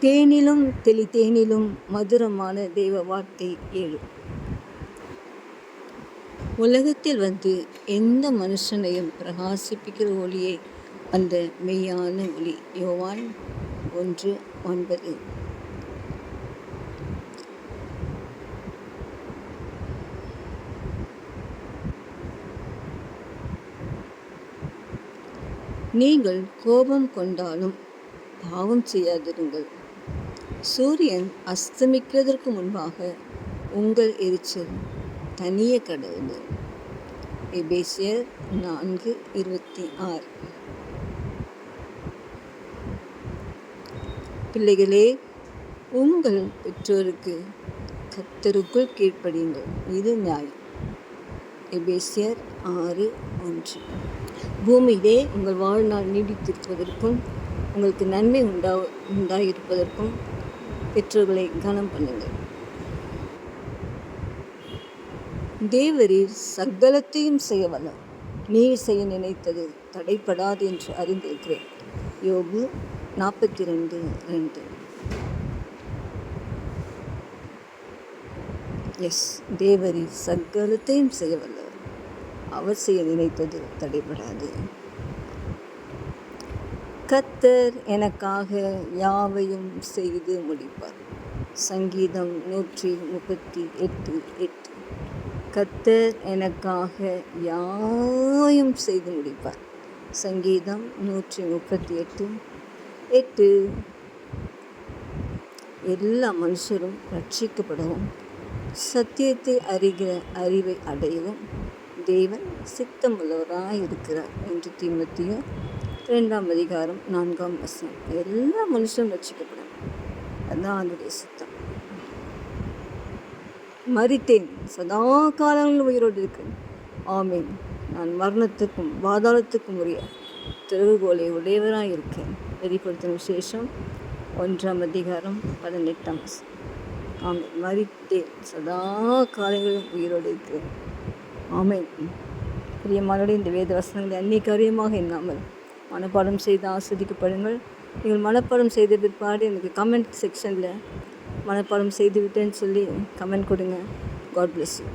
தேனிலும் தெளித்தேனிலும் மதுரமான தெய்வ வார்த்தை ஏழு. உலகத்தில் வந்து எந்த மனுஷனையும் பிரகாசிப்பிக்கிற ஒளியே அந்த மெய்யான ஒளி. யோவான் ஒன்று ஒன்பது. நீங்கள் கோபம் கொண்டாலும் பாவம் செய்யாதிருங்கள். சூரியன் அஸ்தமிக்கிறதற்கு முன்பாக உங்கள் எரிச்சல் தனிய கடவுள். எபேசியர் நான்கு இருபத்தி ஆறு. பிள்ளைகளே உங்கள் பெற்றோருக்கு கத்தருக்குள் கீழ்ப்படியுங்கள். இது நியாயம். எபேசியர் ஆறு ஒன்று. பூமியிலே உங்கள் வாழ்நாள் நீடித்திருப்பதற்கும் உங்களுக்கு நன்மை உண்டா உண்டாயிருப்பதற்கும் பெற்றோர்களை கனம் பண்ணுங்கள். தேவரீர் சகலத்தையும் செய்ய வல்ல நீ செய்ய நினைத்தது தடைப்படாது என்று அறிந்திருக்கிறேன். யோகு நாற்பத்தி ரெண்டு ரெண்டு. எஸ் தேவரீர் சகலத்தையும் செய்ய வல்லவர். அவர் செய்ய நினைத்தது தடைபடாது. கத்தர் எனக்காக யாவையும் செய்து முடிப்பார். சங்கீதம் நூற்றி முப்பத்தி எட்டு எட்டு. கத்தர் எனக்காக யாவையும் செய்து முடிப்பார். சங்கீதம் நூற்றி முப்பத்தி எட்டு எட்டு. எல்லா மனுஷரும் ரட்சிக்கப்படவும் சத்தியத்தை அறிகிற அறிவை அடையவும் தேவன் சித்தமுள்ளவராக இருக்கிறார் என்று திமுத்தியும் ரெண்டாம் அதிகாரம் நான்காம் வசனம். எல்லா மனுஷனும் ரட்சிக்கப்படும். அதுதான் அதனுடைய சித்தம். மறித்தேன் சதா காலங்களில் உயிரோடு இருக்கேன் ஆமேன். நான் மரணத்துக்கும் பாதாளத்துக்கும் உரிய திறவுகோலை உடையவராக இருக்கேன். வெளிப்படுத்தின விசேஷம் ஒன்றாம் அதிகாரம் பதினெட்டாம் ஆமேன். மறித்தேன் சதா காலங்களிலும் உயிரோடு இருக்கிறேன் ஆமேன். பிரியமானோடு இந்த வேத வசனங்களை அன்னைக்கு காரியமாக இல்லாமல் மனப்பாடம் செய்து ஆஸ்வதிக்கப்படுங்கள். நீங்கள் மனப்பாடம் செய்த பிற்பாடு எனக்கு கமெண்ட் செக்ஷனில் மனப்பாடம் செய்து விட்டேன்னு சொல்லி கமெண்ட் கொடுங்க. God bless you